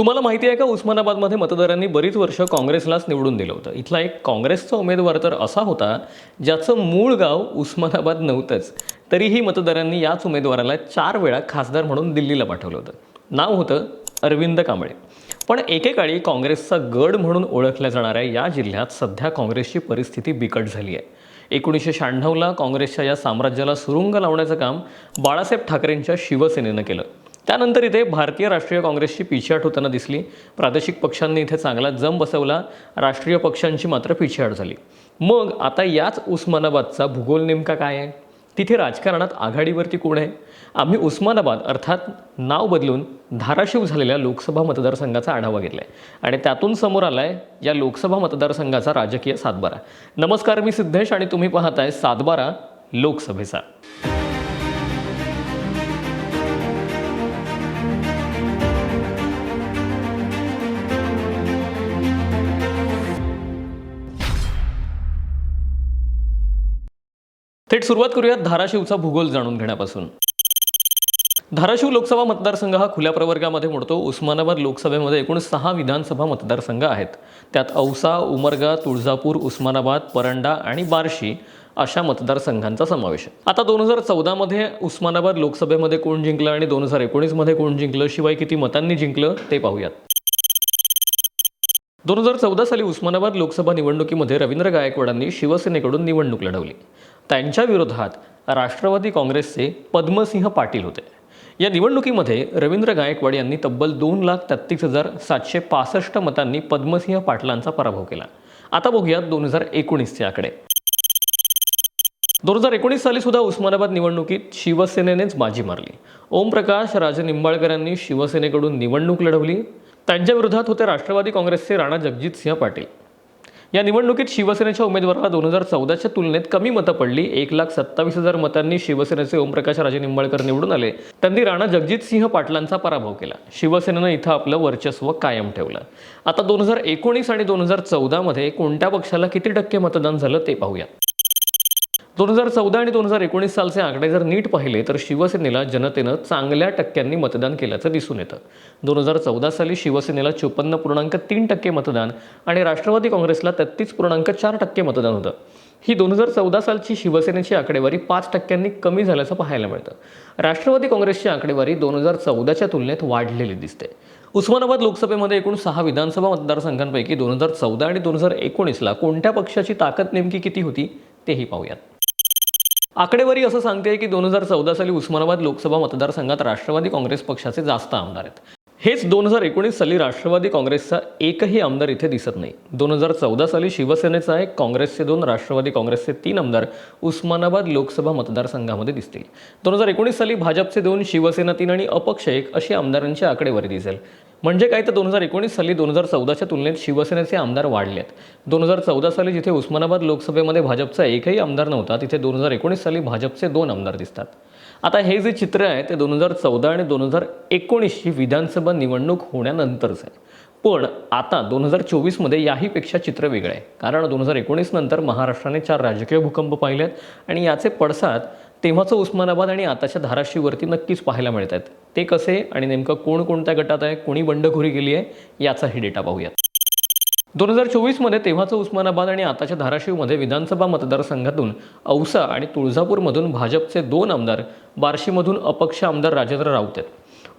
तुम्हाला माहिती आहे का उस्मानाबादमध्ये मतदारांनी बरीच वर्ष काँग्रेसलाच निवडून दिलं होतं. इथला एक काँग्रेसचा उमेदवार तर असा होता ज्याचं मूळ गाव उस्मानाबाद नव्हतंच. तरीही मतदारांनी याच उमेदवाराला चार वेळा खासदार म्हणून दिल्लीला पाठवलं होतं. नाव होतं अरविंद कांबळे. पण एकेकाळी काँग्रेसचा गड म्हणून ओळखल्या जाणाऱ्या या जिल्ह्यात सध्या काँग्रेसची परिस्थिती बिकट झाली आहे. एकोणीसशे शहाण्णवला काँग्रेसच्या या साम्राज्याला सुरुंग लावण्याचं काम बाळासाहेब ठाकरेंच्या शिवसेनेनं केलं. त्यानंतर इथे भारतीय राष्ट्रीय काँग्रेसची पिछेहाट होताना दिसली. प्रादेशिक पक्षांनी इथे चांगला जम बसवला. राष्ट्रीय पक्षांची मात्र पिछेहाट झाली. मग आता याच उस्मानाबादचा भूगोल नेमका काय आहे? तिथे राजकारणात आघाडीवरती कोण आहे? आम्ही उस्मानाबाद अर्थात नाव बदलून धाराशिव झालेल्या लोकसभा मतदारसंघाचा आढावा घेतला आहे आणि त्यातून समोर आला आहे या लोकसभा मतदारसंघाचा राजकीय सातबारा. नमस्कार मी सिद्धेश आणि तुम्ही पाहताय सातबारा लोकसभेचा. थेट सुरुवात करूयात धाराशिवचा भूगोल जाणून घेण्यापासून. धाराशिव लोकसभा मतदारसंघ हा खुल्या प्रवर्गामध्ये मोडतो. उस्मानाबाद लोकसभेमध्ये एकूण सहा विधानसभा मतदारसंघ आहेत. त्यात औसा उमरगा तुळजापूर उस्मानाबाद परंडा आणि बार्शी अशा मतदारसंघांचा समावेश आहे. आता दोन हजार चौदामध्ये उस्मानाबाद लोकसभेमध्ये कोण जिंकलं आणि दोन हजार एकोणीसमध्ये कोण जिंकलं शिवाय किती मतांनी जिंकलं ते पाहूयात. दोन हजार चौदा साली उस्मानाबाद लोकसभा निवडणुकीमध्ये रवींद्र गायकवाडांनी शिवसेनेकडून निवडणूक लढवली. त्यांच्या विरोधात राष्ट्रवादी काँग्रेसचे पद्मसिंह पाटील होते. या निवडणुकीमध्ये रवींद्र गायकवाड यांनी तब्बल दोन लाख तेहतीस हजार सातशे पासष्ट मतांनी पद्मसिंह पाटलांचा पराभव केला. आता बघूयात दोन हजार एकोणीसचे आकडे. दोन हजार एकोणीस साली सुद्धा उस्मानाबाद निवडणुकीत शिवसेनेनेच बाजी मारली. ओमप्रकाश राजे निंबाळकरांनी शिवसेनेकडून निवडणूक लढवली. त्यांच्या विरोधात होते राष्ट्रवादी काँग्रेसचे राणा जगजितसिंह पाटील. या निवडणुकीत शिवसेनेच्या उमेदवाराला दोन हजार चौदाच्या तुलनेत कमी मतं पडली. एक लाख सत्तावीस हजार मतांनी शिवसेनेचे ओमप्रकाश राजे निंबाळकर निवडून आले. त्यांनी राणा जगजितसिंह पाटलांचा पराभव केला. शिवसेनेनं इथं आपलं वर्चस्व कायम ठेवलं. आता दोन हजार एकोणीस आणि दोन हजार चौदामध्ये कोणत्या पक्षाला किती टक्के मतदान झालं ते पाहूया. दोन हजार चौदा आणि दोन हजार एकोणीस सालचे आकडे जर नीट पाहिले तर शिवसेनेला जनतेनं चांगल्या टक्क्यांनी मतदान केल्याचं दिसून येतं. दोन हजार चौदा साली शिवसेनेला चोपन्न पूर्णांक तीन टक्के मतदान आणि राष्ट्रवादी काँग्रेसला तेहतीस पूर्णांक चार टक्के मतदान होतं. ही दोन हजार चौदा सालची शिवसेनेची आकडेवारी पाच टक्क्यांनी कमी झाल्याचं पाहायला मिळतं. राष्ट्रवादी काँग्रेसची आकडेवारी दोन हजार चौदाच्या तुलनेत वाढलेली दिसते. उस्मानाबाद लोकसभेमध्ये एकूण सहा विधानसभा मतदारसंघांपैकी दोन हजार चौदा आणि दोन हजार एकोणीसला कोणत्या पक्षाची ताकद नेमकी किती होती तेही पाहूयात. आकडेवारी असं सांगते की दोन हजार चौदा साली उस्मानाबाद लोकसभा मतदारसंघात राष्ट्रवादी काँग्रेस पक्षाचे जास्त आमदार आहेत. हेच दोन हजार एकोणीस साली राष्ट्रवादी काँग्रेसचा एकही आमदार इथे दिसत नाही. दोन हजार चौदा साली शिवसेनेचा एक काँग्रेसचे दोन राष्ट्रवादी काँग्रेसचे तीन आमदार उस्मानाबाद लोकसभा मतदारसंघामध्ये दिसतील. दोन हजार एकोणीस साली भाजपचे दोन शिवसेना तीन आणि अपक्ष एक अशी आमदारांची आकडेवारी दिसेल. म्हणजे काय तर दोन हजार एकोणीस साली दोन हजार चौदाच्या तुलनेत शिवसेनेचे आमदार वाढले आहेत दोन हजार चौदा साली जिथे उस्मानाबाद लोकसभेमध्ये भाजपचा एकही आमदार नव्हता तिथे दोन हजार एकोणीस साली भाजपचे दोन आमदार दिसतात. आता हे जे चित्र आहे ते दोन हजार चौदा आणि दोन हजार एकोणीसची विधानसभा निवडणूक होण्यानंतरच आहे. पण आता दोन हजार चोवीसमध्ये याहीपेक्षा चित्र वेगळं आहे. कारण दोन हजार एकोणीस नंतर महाराष्ट्राने चार राजकीय भूकंप पाहिले आहेत आणि याचे पडसाद तेव्हाचं उस्मानाबाद आणि आताच्या धाराशिववरती नक्कीच पाहायला मिळत आहेत ते कसे आणि नेमकं कोण कोणत्या गटात आहे कोणी बंडखोरी केली आहे याचाही डेटा पाहूयात. दोन हजार चोवीसमध्ये तेव्हाचं उस्मानाबाद आणि आताच्या धाराशिवमध्ये विधानसभा मतदारसंघातून औसा आणि तुळजापूरमधून भाजपचे दोन आमदार बार्शीमधून अपक्ष आमदार राजेंद्र राऊत आहेत.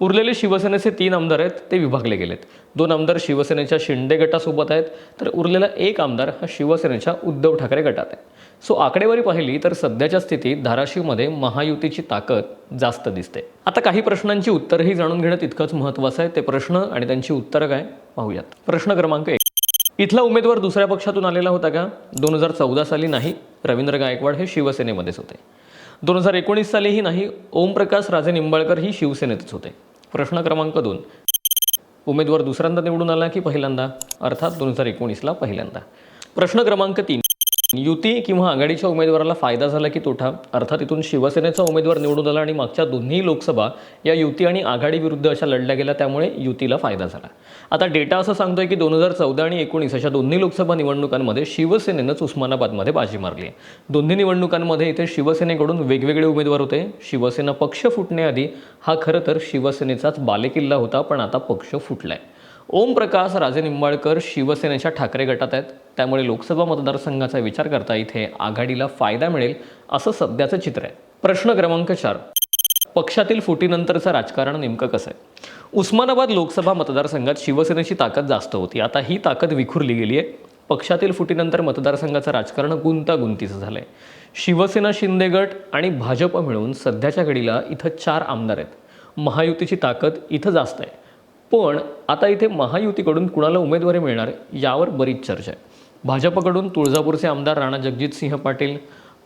उरलेले शिवसेनेचे तीन आमदार आहेत ते विभागले गेलेत. दोन आमदार शिवसेनेच्या शिंदे गटासोबत आहेत तर उरलेला एक आमदार हा शिवसेनेच्या उद्धव ठाकरे गटात आहे. सो आकडेवारी पाहिली तर सध्याच्या स्थितीत धाराशिवमध्ये महायुतीची ताकद जास्त दिसते. आता काही प्रश्नांची उत्तरही जाणून घेणं तितकंच महत्त्वाचं आहे. ते प्रश्न आणि त्यांची उत्तरं काय पाहूयात. प्रश्न क्रमांक एक. इथला उमेदवार दुसऱ्या पक्षातून आलेला होता का? दोन हजार चौदा साली नाही. रवींद्र गायकवाड हे शिवसेनेमध्येच होते. दोन हजार एकोणीस सालीही नाही. ओमप्रकाश राजे निंबाळकर ही शिवसेनेतच होते. प्रश्न क्रमांक दोन. उमेदवार दुसऱ्यांदा निवडून आला की पहिल्यांदा? अर्थात दोन हजार एकोणीसला पहिल्यांदा. प्रश्न क्रमांक तीन. युती किंवा आघाडीच्या उमेदवाराला फायदा झाला की तोटा? अर्थात इथून शिवसेनेचा उमेदवार निवडून आला आणि मागच्या दोन्ही लोकसभा या युती आणि आघाडीविरुद्ध अशा लढल्या गेल्या त्यामुळे युतीला फायदा झाला. आता डेटा असं सांगतोय की दोन हजार चौदा आणि एकोणीस अशा दोन्ही लोकसभा निवडणुकांमध्ये शिवसेनेनंच उस्मानाबादमध्ये बाजी मारली आहे. दोन्ही निवडणुकांमध्ये इथे शिवसेनेकडून वेगवेगळे उमेदवार होते. शिवसेना पक्ष फुटण्याआधी हा खरं तर शिवसेनेचाच बालेकिल्ला होता पण आता पक्ष फुटलाय. ओमप्रकाश राजे निंबाळकर शिवसेनेच्या ठाकरे गटात आहेत. त्यामुळे लोकसभा मतदारसंघाचा विचार करता इथे आघाडीला फायदा मिळेल असं सध्याचं चित्र आहे. प्रश्न क्रमांक चार. पक्षातील फुटीनंतरचं राजकारण नेमकं कसं आहे? उस्मानाबाद लोकसभा मतदारसंघात शिवसेनेची ताकद जास्त होती. आता ही ताकद विखुरली गेली आहे. पक्षातील फुटीनंतर मतदारसंघाचं राजकारण गुंतागुंतीचं झालं आहे शिवसेना शिंदे गट आणि भाजप मिळून सध्याच्या घडीला इथं चार आमदार आहेत. महायुतीची ताकद इथं जास्त आहे. पण आता इथे महायुतीकडून कुणाला उमेदवारी मिळणार यावर बरीच चर्चा आहे. भाजपकडून तुळजापूरचे आमदार राणा जगजितसिंह पाटील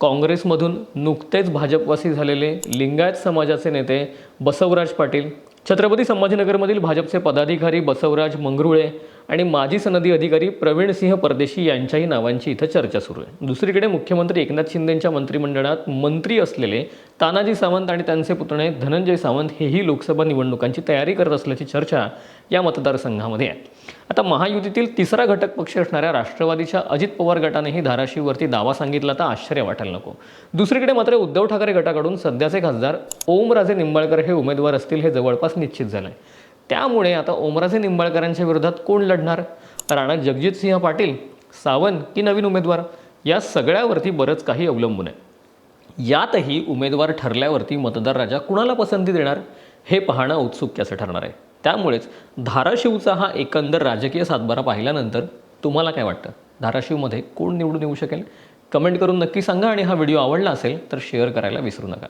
काँग्रेसमधून नुकतेच भाजपवासी झालेले लिंगायत समाजाचे नेते बसवराज पाटील छत्रपती संभाजीनगरमधील भाजपचे पदाधिकारी बसवराज मंगरुळे आणि माजी सनदी अधिकारी प्रवीणसिंह परदेशी यांच्याही नावांची इथं चर्चा सुरू आहे. दुसरीकडे मुख्यमंत्री एकनाथ शिंदेंच्या मंत्रिमंडळात मंत्री असलेले तानाजी सावंत आणि त्यांचे पुतणे धनंजय सावंत हेही लोकसभा निवडणुकांची तयारी करत असल्याची चर्चा या मतदारसंघामध्ये आहे. आता महायुतीतील तिसरा घटक पक्ष असणाऱ्या राष्ट्रवादीच्या अजित पवार गटानेही धाराशिववरती दावा सांगितला तर आश्चर्य वाटायला नको. दुसरीकडे मात्र उद्धव ठाकरे गटाकडून सध्याचे खासदार ओमराजे निंबाळकर हे उमेदवार असतील हे जवळपास निश्चित झालं आहे त्यामुळे आता ओमराजे निंबाळकरांच्या विरोधात कोण लढणार? राणा जगजितसिंह पाटील सावंत की नवीन उमेदवार? या सगळ्यावरती बरंच काही अवलंबून आहे. यातही उमेदवार ठरल्यावरती मतदार राजा कुणाला पसंती देणार? हे पाहणं औत्सुक्याचं ठरणार आहे. त्यामुळेच धाराशिवचा हा एकंदर राजकीय सातबारा पाहिल्यानंतर तुम्हाला काय वाटतं? धाराशिवमध्ये कोण निवडून येऊ शकेल? कमेंट करून नक्की सांगा आणि हा व्हिडिओ आवडला असेल तर शेअर करायला विसरू नका.